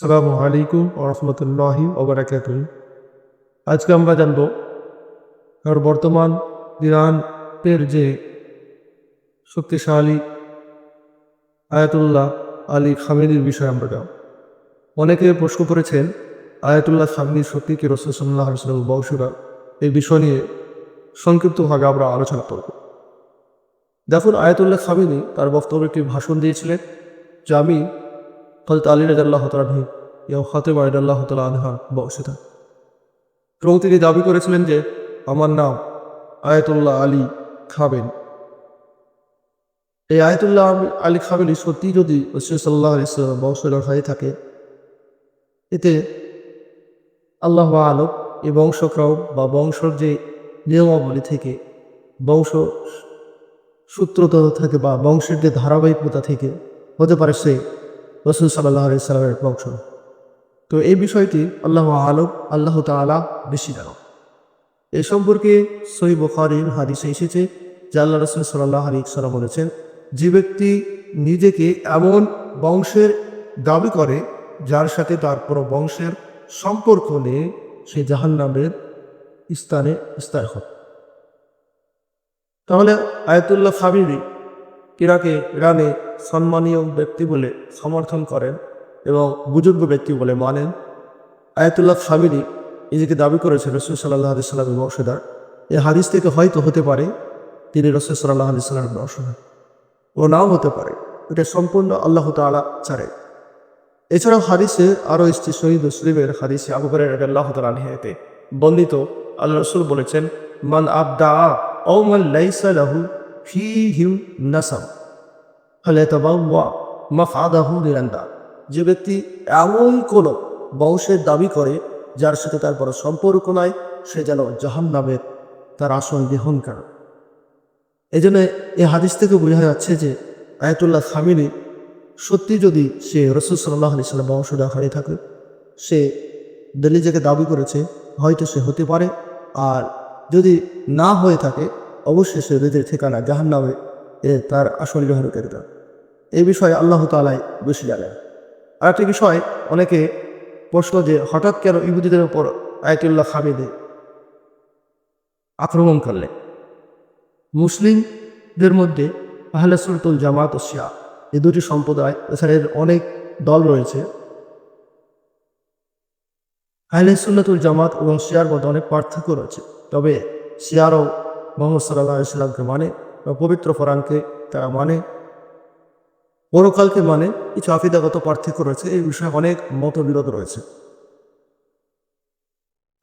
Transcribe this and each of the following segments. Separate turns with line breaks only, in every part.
আসসালামু আলাইকুম ওরহমতুল্লাহি ওবরাকাত আজকে আমরা জানব আর বর্তমান ইরানের যে শক্তিশালী আয়াতুল্লাহ আলী খামেনির বিষয়ে আমরা জানব। অনেকে প্রশ্ন করেছেন, আয়াতুল্লাহ খামেনি সত্যি কি রসুল্লাহ রসুল বংশরা এই বিষয় নিয়ে সংক্ষিপ্তভাবে আমরা আলোচনা করব। দেখুন, আয়াতুল্লাহ খামেনি তার বক্তব্যে একটি ভাষণ দিয়েছিলেন, যে আমি হজরত আলী রাজাল্লাহ তালাহি ইয়া খাতেম আলিদাল্লাহ তালা আনহা বংশিতা এবং তিনি দাবি করেছিলেন যে, আমার নাম আয়াতুল্লাহ আলী খাবেন। এই আয়তুল্লাহ আলী খাবেনই সত্যি যদি সাল্লাহ ইসলাম বংশধর হয়ে থাকে, এতে আল্লাহ আলম এই বংশক্রম বা বংশর যে নিয়মাবলী থেকে, বংশ সূত্রতা থেকে বা বংশের যে ধারাবাহিকতা থেকে হতে পারে সে রসুল সাল্লাহ সাল্লামের বংশ। তো এই বিষয়টি আল্লাহ আলম, আল্লাহ তালা বেশি জানো এ সম্পর্কে সই বখারির হাদিসে এসেছে যে আল্লাহ রসুল সাল্লাহ আলী সাল্লাম বলেছেন, যে ব্যক্তি নিজেকে এমন বংশের দাবি করে যার সাথে তার কোনো বংশের সম্পর্ক নেই, সে জাহান নামের স্থানে স্থায় হয় তাহলে আয়াতুল্লাহ খাবিরি ইরাকে, ইরানে সম্মানীয় ব্যক্তি বলে সমর্থন করেন এবং বুজুর্গ ব্যক্তি বলে মানেন। আয়াতুল্লাহ খামিনি নিজেকে দাবি করেছেন রসুল সাল্লাহ আলি সাল্লামের বংশধর। এই হাদিস থেকে হয়তো হতে পারে তিনি রসুল সাল্লাহ আলি সাল্লামের বংশধর। ও নাও হতে পারে, এটা সম্পূর্ণ আল্লাহ তালা ছাড়ে। এছাড়াও হাদিসে আরও স্ত্রী শহীদ মুসলিমের হাদিসে আবু বকর আল্লাহ তালাহিয়াতে বন্দিত আল্লাহ রসুল বলেছেন, মান আবদা ও মান লাইসা লাহু ফি হিম নাসাম ফালাতাবাওয়া মাফআদাহু লিরান্দা যে ব্যক্তি এমন কোন বংশের দাবি করে, যার সাথে তার বড় সম্পর্ক নাই, সে যেন জাহান্নামের তার আসন গ্রহণ করে এই জন্য এই হাদিস থেকে বোঝা যাচ্ছে যে আয়াতুল্লাহ খামিনি সত্যি যদি সে রসুল সাল্লাহ আলি সাল্লাম বংশধর হয়ে থাকে, সে নিজেকে দাবি করেছে, হয়তো সে হতে পারে। আর যদি না হয়ে থাকে সে নিজের ঠিকানা জাহান্নামে এ তার আসল গ্রহণ করে দেয় এই বিষয়ে আল্লাহ তালাই বেশি জানেন। আর একটি বিষয়, অনেকে প্রশ্ন যে হঠাৎ কেন ইহুদিদের উপর আয়তুল্লাহ খামিদে আক্রমণ করলে? মুসলিমদের মধ্যে আহলে সুলতুল জামাত ও শিয়া, এই দুটি সম্প্রদায় এছাড়া এর অনেক দল রয়েছে। আহলে সুন্নাতুল জামাত এবং শিয়ার মধ্যে অনেক পার্থক্য রয়েছে। তবে শিয়ারও মোহাম্মদ সাল্লাহ ইসলামকে মানে বা পবিত্র ফরানকে তারা মানে পরকালকে মানে কিছু আফিদাগত পার্থক্য রয়েছে, এই বিষয়ে অনেক মতবিরোধ রয়েছে।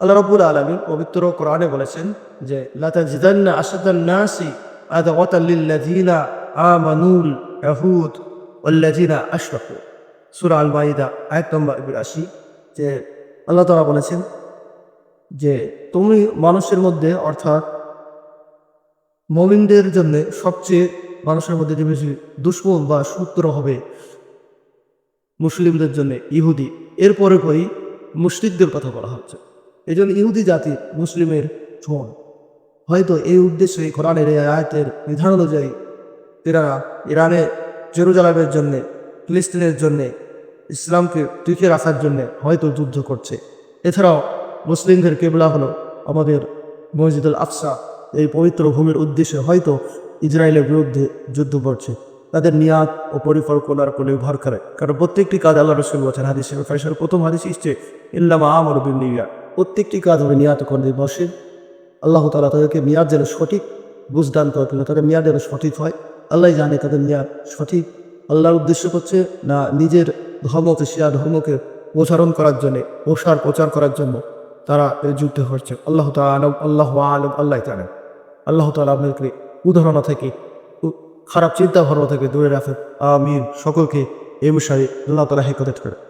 আল্লাহ রব্বুল আলমী পবিত্র কোরআনে বলেছেন যে লাতা জিদান্না আসাদান নাসি আদা ওয়াতাল্লিল্লাযীনা আমানুল ইয়াহুদ ওয়াল্লাযীনা আশরাকু। সূরা আল মাইদা আয়াত নম্বর 82 যে আল্লাহ তাআলা বলেছেন যে, তুমি মানুষের মধ্যে অর্থাৎ মমিনদের জন্য সবচেয়ে মানুষের মধ্যে যে বেশি দুশ্মন বা শত্রু হবে মুসলিমদের জন্য ইহুদি এরপরে পরই মুসলিকদের কথা বলা হচ্ছে। এই জন্য ইহুদি জাতি মুসলিমের ছোঁন হয়তো এই উদ্দেশ্যে কোরআনের এই আয়াতের বিধান অনুযায়ী এরা ইরানে জেরুজালামের জন্যে, ফিলিস্তিনের জন্যে, ইসলামকে টিকে রাখার জন্যে হয়তো যুদ্ধ করছে। এছাড়াও মুসলিমদের কেবলা হলো আমাদের মসজিদুল আফসা এই পবিত্র ভূমির উদ্দেশ্যে হয়তো ইসরায়েলের বিরুদ্ধে যুদ্ধ করছে। তাদের নিয়াদ ও পরিকল্পনার উপর নির্ভর করে। কারণ প্রত্যেকটি কাজ আল্লাহ রসুল বলছেন, হাদিস ফেসার প্রথম হাদিস ইসছে ইল্লামা আমর বিনিয়া প্রত্যেকটি কাজ হবে নিয়াত করে নির্ভরশীল। আল্লাহ তালা তাদেরকে মেয়াদ যেন সঠিক বুঝদান করে কিনা তাদের মেয়াদ যেন সঠিক হয়। আল্লাহ জানে তাদের মেয়াদ সঠিক। আল্লাহর উদ্দেশ্য হচ্ছে না নিজের ধর্মকে, শিয়া ধর্মকে প্রচারণ করার জন্যে, প্রসার প্রচার করার জন্য তারা যুদ্ধ করছে আল্লাহ তালম আল্লাহ আলম আল্লাহ জানেন। আল্লাহ তালা আপনাদেরকে উদাহরণ থেকে খারাপ চিন্তা ভাবনা থেকে দূরে রাখেন। আমির সকলকে এই বিষয়ে আল্লাহ তালা হেকত করে